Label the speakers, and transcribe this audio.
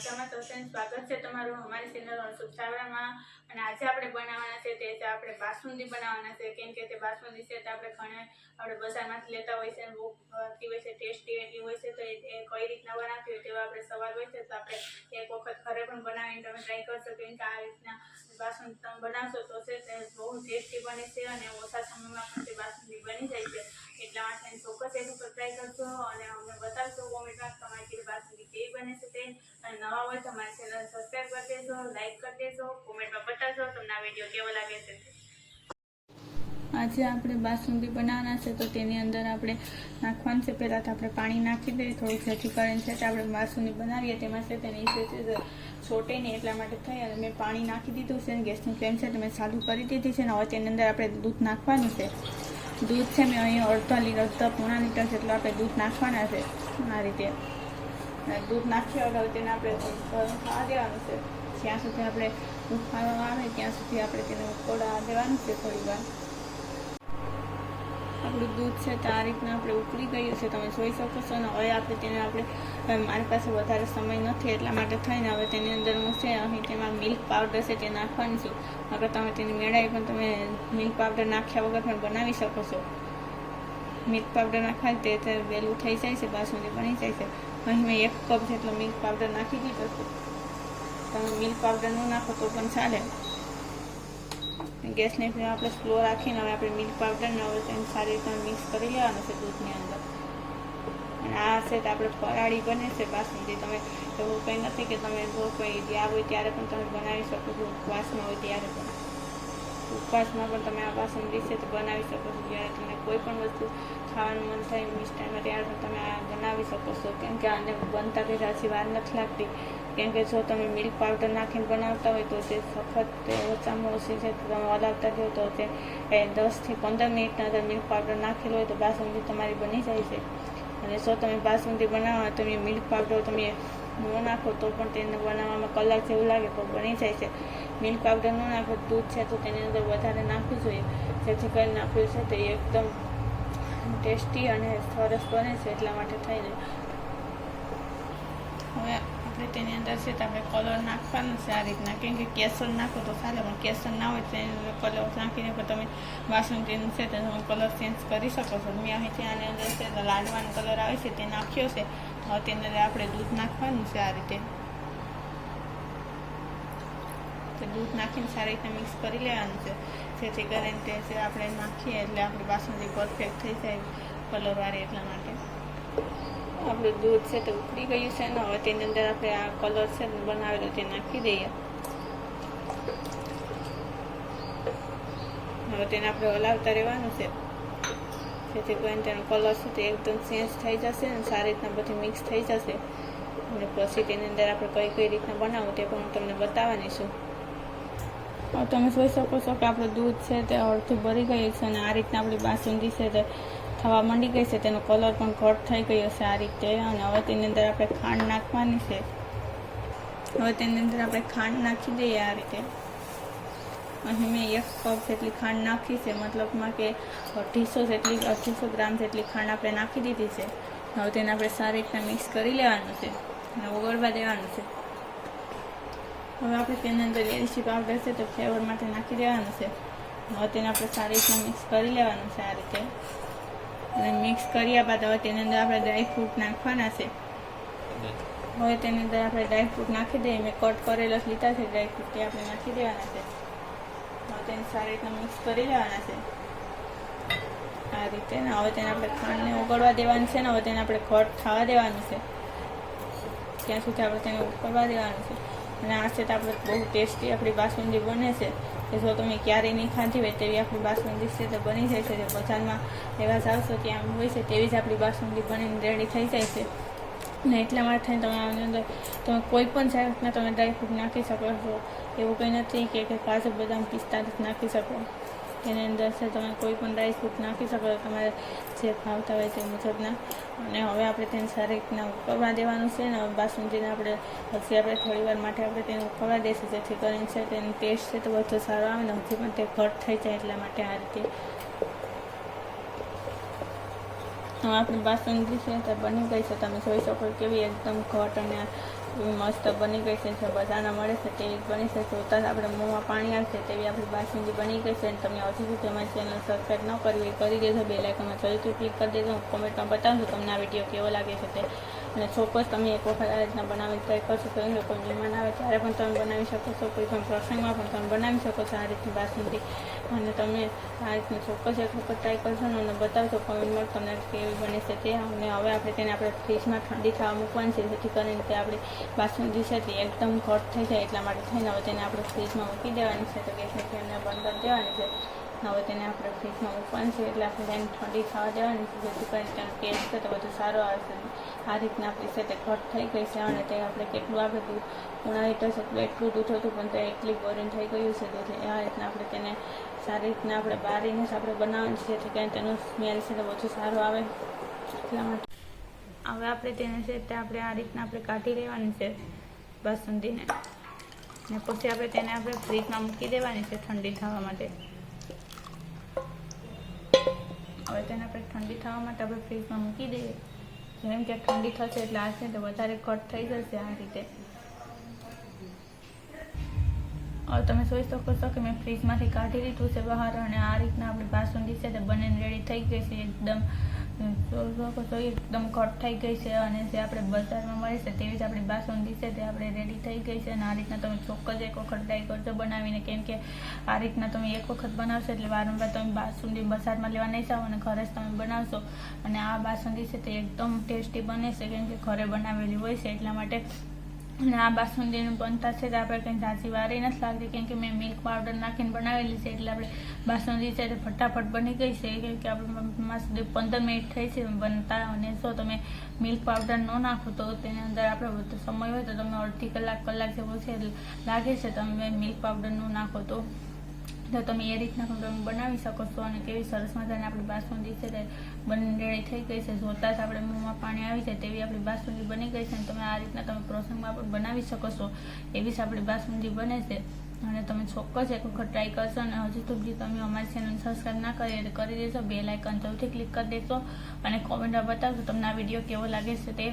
Speaker 1: મજામાં તો ફ્રેન્ડ સ્વાગત છે તમારું અમારી ચેનલ ચાવડામાં અને આજે આપણે બનાવવાના છે તે છે આપણે બાસુંદી બનાવવાના છે. કેમ કે તે બાસુંદી છે તે આપણે ઘણા આપણે બજારમાંથી લેતા હોય છે બહુ ભાવતી હોય છે ટેસ્ટી એટલી હોય છે તો એ કઈ રીતના બનાવતી હોય તેવા આપણે સવાલ હોય છે તો આપણે એક વખત ઘરે પણ બનાવીને તમે ટ્રાય કરશો કેમ કે આ રીતના બાસુંદી તમે બનાવશો તો છે તે બહુ ટેસ્ટી બને છે અને ઓછા સમયમાં પણ તે બાસુંદી બની જાય છે. એટલા માટે ચોક્કસ એનું પર ટ્રાય કરજો અને અમને બતાવશો કોમેન્ટમાં તમારી બાસુંદી કેવી બને છે તે અને નવા હોય તો મારી ચેનલ સબસ્ક્રાઈબ કરી દેજો લાઈક કરી દેજો કોમેન્ટમાં બતાવજો તમને આ વીડિયો કેવો લાગે છે. આજે આપણે બાસુંદી બનાવવાના છે તો તેની અંદર આપણે નાખવાનું છે. પહેલાં તો આપણે પાણી નાખી દઈએ, થોડુંક જેથી કરીને છે આપણે બાસુંદી બનાવીએ. તેમાં છે તેની છોટે નહીં એટલા માટે થઈ અને મેં પાણી નાખી દીધું છે અને ગેસનું ફ્લેમ છે મેં ચાલુ કરી દીધી છે ને હવે તેની અંદર આપણે દૂધ નાખવાનું છે. દૂધ છે મેં અહીંયા અડધા લીટર, અડધા પોણા લીટર જેટલું આપણે દૂધ નાખવાના છે. આ રીતે. અને દૂધ નાખ્યા વગર તેને આપણે થવા દેવાનું છે. જ્યાં સુધી આપણે ઉફાળો આવે, ત્યાં સુધી આપણે તેને ઉકોડા દેવાનું છે થોડી વાર. આપણું દૂધ છે તો આ રીતના આપણે ઉકળી ગયું છે. તમે જોઈ શકો છો અને હવે આપણે તેને આપણે મારી પાસે વધારે સમય નથી એટલા માટે થઈને હવે તેની અંદર હું છે, અહીં તેમાં મિલ્ક પાવડર છે તે નાખવાની છું. અગર તમે તેની મેળાઈ પણ તમે મિલ્ક પાવડર નાખ્યા વગર પણ બનાવી શકો છો. મિલ્ક પાવડર નાખવાની તે વહેલું થઈ જાય છે, બાસુંદી બની જાય છે. અહીં મેં એક કપ જેટલો મિલ્ક પાવડર નાખી દીધો છે. તમે મિલ્ક પાવડર ન નાખો તો પણ ચાલે. ગેસને આપણે સ્લો રાખીને હવે આપણે મિલ્ક પાવડરને હવે તેમ સારી રીતે મિક્સ કરી લેવાનું છે દૂધની અંદર. અને આ છે તો આપણે ફરાળી બને છે બાસુંદી. તમે એવું કંઈ નથી કે તમે જો કોઈ ત્યાં હોય ત્યારે પણ તમે બનાવી શકો છો, ઉપવાસમાં હોય ત્યારે પણ. ઉપવાસમાં પણ તમે આ બાસુંદી છે બનાવી શકો છો. જ્યારે તમને કોઈ પણ વસ્તુ ખાવાનું મન થાય મિષ્ટાનમાં ત્યારે પણ તમે આ બનાવી શકો છો. કેમ કે આને બનતા કંઈ રાજી વાર નથી લાગતી. કેમ કે જો તમે મિલ્ક પાવડર નાખીને બનાવતા હોય તો તે સખત ઓછામાં ઓછી છે. તો તમે હલાવતા રહો તો તે દસથી પંદર મિનિટના અંદર મિલ્ક પાવડર નાખેલો હોય તો બાસુંદી તમારી બની જાય છે. અને જો તમે બાસુંદી બનાવો તમે મિલ્ક પાવડર તમે ન નાખો તો પણ તેને બનાવવામાં કલાક જેવું લાગે પણ બની જાય છે. મિલ્ક પાવડર ન નાખો, દૂધ છે તો તેની અંદર વધારે નાખવું જોઈએ. જેથી કરીને આપણું છે તે એકદમ ટેસ્ટી અને સરસ બને છે એટલા માટે થઈને તેની અંદર છે તો આપણે કલર નાખવાનો છે આ રીતના કેમ કે કેસર નાખો તો ચાલે પણ કેસર ના હોય તો કલર નાખીને પણ તમે બાસુંદીનું છે તો તમે કલર ચેન્જ કરી શકો છો મેં અહીંથી આની અંદર છે તો લાડવાનો કલર આવે છે તે નાખ્યો છે હવે તેની અંદર આપણે દૂધ નાખવાનું છે આ રીતે દૂધ નાખીને સારી રીતે મિક્સ કરી લેવાનું છે જેથી કરીને તે આપણે નાખીએ એટલે આપણી બાસુંદી પરફેક્ટ થઈ જાય કલરવાળી એટલા માટે આપણું દૂધ છે તે ઉકળી ગયું છે ને હવે તેની અંદર આપણે આ કલર છે બનાવેલો તે નાખી દઈએ. હવે તેને આપણે હલાવતા રહેવાનું છે. જેથી કરીને તેનો કલર છે તે એકદમ ચેન્જ થઈ જશે ને સારી રીતના બધી મિક્સ થઈ જશે. અને પછી તેની અંદર આપણે કઈ કઈ રીતના બનાવવું તે પણ હું તમને બતાવવાની છું. તમે જોઈ શકો છો કે આપણું દૂધ છે તે અડધું ભરી ગયું છે અને આ રીતના આપણી બાસુંદી છે તે થવા માંડી ગઈ છે, તેનો કલર પણ ઘટ થઈ ગયો છે આ રીતે. અને હવે તેની અંદર આપણે ખાંડ નાખવાની છે. હવે તેની અંદર આપણે ખાંડ નાખી દઈએ આ રીતે. અહીં મેં એક કપ જેટલી ખાંડ નાખી છે, મતલબમાં કે અઢીસો જેટલી, અઢીસો ગ્રામ જેટલી ખાંડ આપણે નાખી દીધી છે. હવે તેને આપણે સારી રીતના મિક્સ કરી લેવાનું છે અને ઓગળવા દેવાનું છે. હવે આપણે તેની અંદર એલચી પાવડર છે તો ફ્લેવર માટે નાખી દેવાનું છે. હવે તેને આપણે સારી રીતના મિક્સ કરી લેવાનું છે આ રીતે. અને મિક્સ કર્યા બાદ હવે તેની અંદર આપણે ડ્રાયફ્રૂટ નાખવાના છે. હવે તેની અંદર આપણે ડ્રાયફ્રૂટ નાખી દઈએ. મેં કટ કરેલા લીધા છે ડ્રાયફ્રૂટ તે આપણે નાખી દેવાના છે. હવે તેને સારી રીતના મિક્સ કરી લેવાના છે. આ રીતે ને હવે તેને આપણે ખાંડને ઓગળવા દેવાની છે ને હવે તેને આપણે ઘટ થવા દેવાનું છે. ત્યાં સુધી આપણે તેને ઉકળવા દેવાનું છે. અને આ છે આપણે બહુ ટેસ્ટી આપણી બાસુંદી બને છે. કે જો તમે ક્યારેય નહીં ખાધી હોય તેવી આપણી બાસુંદી છે તો બની જાય છે. જે બજારમાં લેવા જાવશો ત્યાં હોય છે તેવી જ આપણી બાસુંદી બનીને રેડી થઈ જાય છે. ને એટલા માટે થઈને તમે અંદર તમે કોઈ પણ જાતના તમે ડ્રાયફ્રૂટ નાખી શકો છો. એવું કંઈ નથી કે કાજુ બદામ પિસ્તાલીસ નાખી શકો. તેની અંદર છે, તમે કોઈ પણ રાઈસ ડ્રાયફ્રૂટ નાખી શકો તમારે જે ભાવતા હોય તે મુજબના. અને હવે આપણે તેને સારી રીતના ઉકળવા દેવાનું છે ને બાસુંદીને આપણે પછી આપણે થોડી વાર માટે આપણે તેને ઉકળવા દઈશું, જેથી કરીને છે તેનો ટેસ્ટ છે તો વધુ સારો આવે ને, હજી પણ તે ઘટ થઈ જાય એટલા માટે આ રીતે. હવે આપણી બાસુંદી છે તે બની ગઈ છે, તમે જોઈ શકો કેવી એકદમ ઘટ અને મસ્ત બની ગઈ છે બધાના મળે છે તેવી બની છે. જોતાં આપણે મોંમાં પાણી આવશે તેવી આપણી બાસુંદી બની ગઈ છે અને તમે હજી સુધી અમારી ચેનલ સબસ્ક્રાઈબ ન કરવી કરી દેજો. બે લાઇકનમાં જરૂરથી ક્લિક કરી દેજો. હું કોમેન્ટમાં બતાવજો તમને આ વીડિયો કેવો લાગે છે તે. અને ચોક્કસ તમે એક વખત આ રીતના બનાવી ટ્રાય કરશો તો એ કોઈ મહેમાન આવે. ત્યારે પણ તમે બનાવી શકો છો, કોઈ પણ પ્રસંગમાં પણ તમે બનાવી શકો છો આ રીતની બાસુંદી. અને તમે આ રીતની ચોક્કસ એક વખત ટ્રાય કરશો ને અને બતાવશો કોમેન્ટમાં તમને કેવી બને છે તે. અને હવે આપણે તેને આપણે ફ્રીજમાં ઠંડી થવા મૂકવાની છે, જેથી કરીને તે આપણી બાસુંદી છે તે એકદમ ઘટ થઈ જાય એટલા માટે થઈને હવે તેને આપણે ફ્રીજમાં મૂકી દેવાની છે. તો ગેસની ફ્લેમને બંધ કરી દેવાની છે. હવે તેને આપણે ફ્રીજમાં મૂકવાની છે એટલે આપણે તેને ઠંડી થવા દેવાની છે. જેથી કરીને તેનો ટેસ્ટ છે તો બધું સારો આવશે. આ રીતના આપણી સાથે ઘટ થઈ ગઈ છે અને તે આપણે કેટલું આપણે દૂધ ઉણા લીટર છે, એટલું દૂધ હતું, પણ તે એટલી બોરિંગ થઈ ગયું છે. દૂધ આ રીતના આપણે તેને સારી રીતના આપણે બારીને જ આપણે બનાવવાની છે, જેથી કરીને તેનો સ્મેલ છે તો વધુ સારો આવે. એટલા માટે. હવે આપણે તેને છે તે આપણે આ રીતના આપણે કાઢી લેવાની છે બાસુંદીને. ને પછી આપણે તેને આપણે ફ્રીજમાં મૂકી દેવાની છે ઠંડી થવા માટે. હવે તેને આપણે ઠંડી થવા માટે આપણે ફ્રીજમાં મૂકી દઈએ. જેમ કે ઠંડી થશે એટલે આશે તો વધારે કટ થઈ જશે આ રીતે. હવે તમે જોઈ શકો છો કે મેં ફ્રીજમાંથી કાઢી લીધું છે બહાર અને આ રીતના આપણી બાસુંદી છે તે બંને રેડી થઈ ગઈ છે એકદમ. શકો એકદમ કટ થઈ ગઈ છે અને જે આપણે બજારમાં મળે છે તેવી જ આપણી બાસુંદી છે તે આપણે રેડી થઈ ગઈ છે અને આ રીતના તમે ચોક્કસ એક વખત ટ્રાય કરજો બનાવીને, કેમ કે આ રીતના તમે એક વખત બનાવશો એટલે વારંવાર તમે બાસુંદી બજારમાં લેવા નહીં જાઓ અને ઘરે જ તમે બનાવશો. અને આ બાસુંદી છે તે એકદમ ટેસ્ટી બને છે, કેમ કે ઘરે બનાવેલી હોય છે એટલા માટે અને આ બાસુંદીનું બનતા છે તો આપણે કંઈ ઝાંસી વારી નથી લાગતી, કેમ કે મેં મિલ્ક પાવડર નાખીને બનાવેલી છે એટલે આપણે બાસુંદી છે તે ફટાફટ બની ગઈ છે, કેમ કે આપણે સુધી પંદર મિનિટ થઈ છે, બનતા અને જો તમે મિલ્ક પાવડર ન નાખો તો તેની અંદર આપણે વધુ સમય હોય તો તમે અડધી કલાક કલાક જેવો છે લાગે છે તમે મિલ્ક પાવડર ન નાખો તો. તો તમે એ રીતના પણ તમે બનાવી શકો છો અને કેવી સરસ મજાની આપણી બાસુંદી છે તે બની થઈ ગઈ છે. જોતા જ આપણે મોંમાં પાણી આવી જાય તેવી આપણી બાસુંદી બની ગઈ છે અને તમે આ રીતના તમે પ્રસંગમાં પણ બનાવી શકો છો. એવી જ આપણી બાસુંદી બને છે. અને તમે ચોક્કસ એક વખત ટ્રાય કરશો અને હજી સુધી તમે અમારી ચેનલ સબસ્ક્રાઈબ ના કરી તો કરી દેશો બે લાઇકન જરૂરથી ક્લિક કરી દેશો અને કોમેન્ટમાં બતાવશો તમને આ વીડિયો કેવો લાગે છે તે.